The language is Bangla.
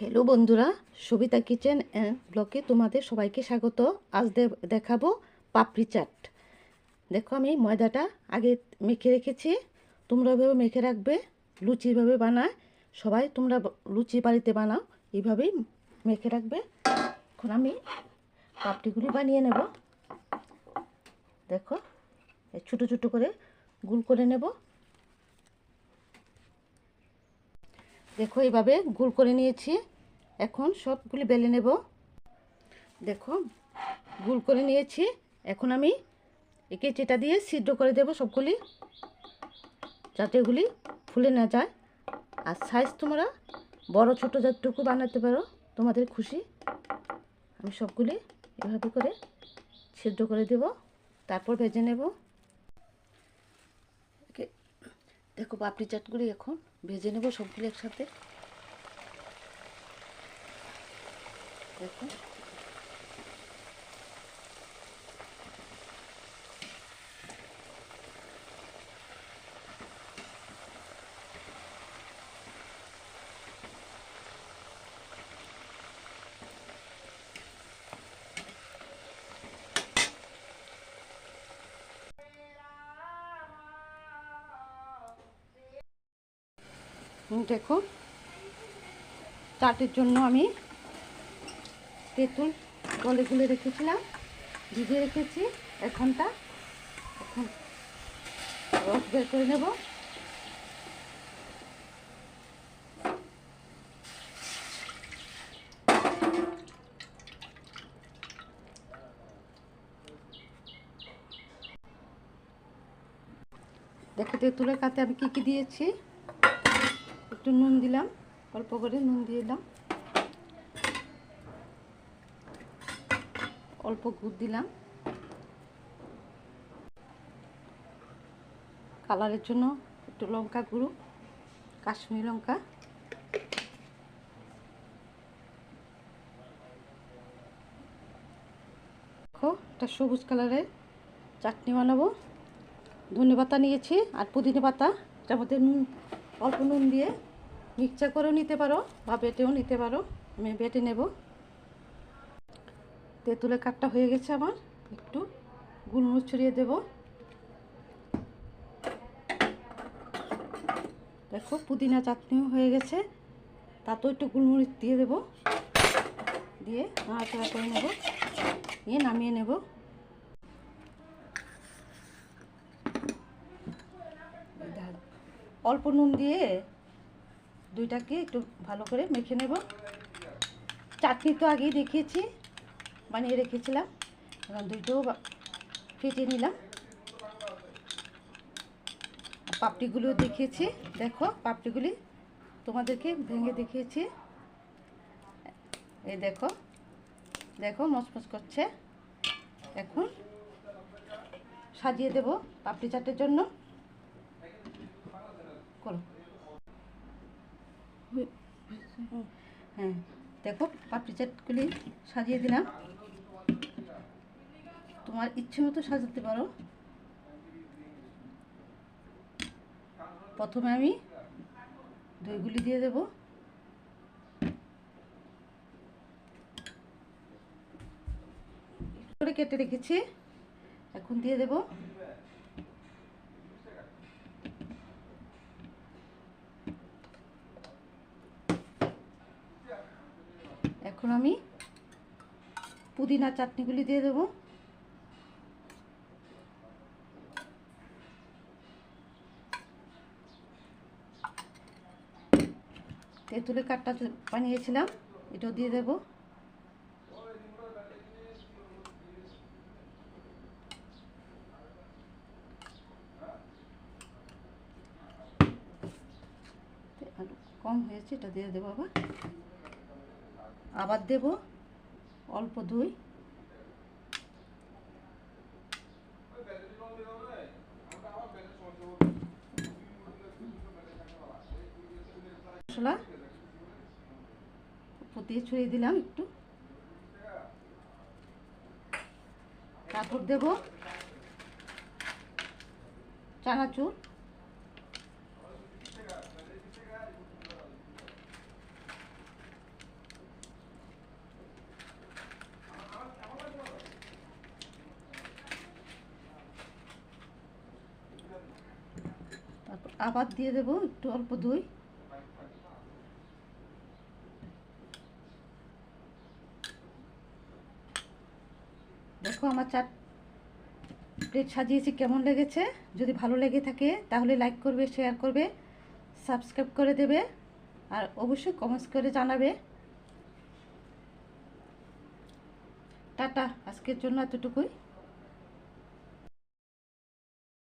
হ্যালো বন্ধুরা। সবিতা কিচেন ব্লকে তোমাদের সবাইকে স্বাগত। আজ দেখাবো পাপড়ি চাট। দেখো আমি ময়দাটা আগে মেখে রেখেছি। তোমরা এভাবে মেখে রাখবে লুচিভাবে বানায়। সবাই তোমরা লুচি বাড়িতে বানাও, এইভাবেই মেখে রাখবে। এখন আমি পাপড়িগুলি বানিয়ে নেব। দেখো ছোটো ছোটো করে গুল করে নেব। দেখো, এইভাবে গোল করে নিয়েছি। এখন সবগুলি বেলে নেব। দেখো, গোল করে নিয়েছি। এখন আমি একে চেটা দিয়ে সিদ্ধ করে দেব সবগুলি, যাতে এগুলি ফুলে না যায়। আর সাইজ তোমরা বড়, ছোট যতটুকু বানাতে পারো, তোমাদের খুশি। আমি সবগুলি এভাবে করে সিদ্ধ করে দেব। তারপর ভেজে নেব। দেখো, পাপড়ি চাটগুলি এখন ভেজে নেব সবগুলো একসাথে। দেখো। দেখো। চাটের জন্য আমি তেঁতুল গলে গুলে রেখেছিলাম, ভিজিয়ে রেখেছি। এক ঘণ্টা এখন রস বের করে নেব। দেখো, তেঁতুলের কাতে আমি কী কী দিয়েছি? একটু নুন দিলাম, অল্প করে নুন দিয়ে দিলাম। অল্প গুড় দিলাম। কালারের জন্য একটু লঙ্কা গুঁড়ো, কাশ্মীরি লঙ্কা। একটা সবুজ কালারের চাটনি বানাবো। ধনে পাতা নিয়েছি আর পুদিনা পাতা, যার মধ্যে নুন, অল্প নুন দিয়ে মিক্সচার করেও নিতে পারো, বা বেটেও নিতে পারো। আমি বেটে নেব। তেঁতুলের কাঠটা হয়ে গেছে আমার। একটু গুলমরিচ ছড়িয়ে দেব। দেখো, পুদিনা চাটনিও হয়ে গেছে। তাতেও একটু গুলমরিচ দিয়ে দেব। দিয়ে নাড়াচাড়া করে নেব। নিয়ে নামিয়ে নেব। অল্প নুন দিয়ে দুইটাকে একটু ভালো করে মেখে নেব। চাটনি তো আগেই দেখিয়েছি, বানিয়ে রেখেছিলাম। এখন দুইটাও ফেটিয়ে নিলাম। পাপড়িগুলো দেখিয়েছি। দেখো, পাপড়িগুলি তোমাদেরকে ভেঙে দেখিয়েছি। এই দেখো দেখো মচমচ করছে। এখন সাজিয়ে দেব পাপড়ি চাটের জন্য। করো। হ্যাঁ দেখো পাপড়ি চাটগুলি সাজিয়ে দিলাম। তোমার ইচ্ছে মতো সাজাতে পারো। প্রথমে আমি দইগুলি দিয়ে দেব। করে কেটে রেখেছি। এখন দিয়ে দেব। এখন আমি পুদিনা চাটনিগুলি দিয়ে দেবো। তেঁতুলের কাঠটা বানিয়েছিলাম, এটাও দিয়ে দেবো। কম হয়েছে, এটা দিয়ে দেবো আবার। আবার দেব। অল্প দই। মশলা। দিয়ে ছড়িয়ে দিলাম একটু। তারপর দেব চানাচুর। আবার দিয়ে দেবো, একটু অল্প দই। দেখো আমার চাট প্লেট সাজিয়েছি, কেমন লেগেছে? যদি ভালো লেগে থাকে, তাহলে লাইক করবে, শেয়ার করবে, সাবস্ক্রাইব করে দেবে, আর অবশ্যই কমেন্টস করে জানাবে। টাটা, আজকের জন্য এতটুকুই।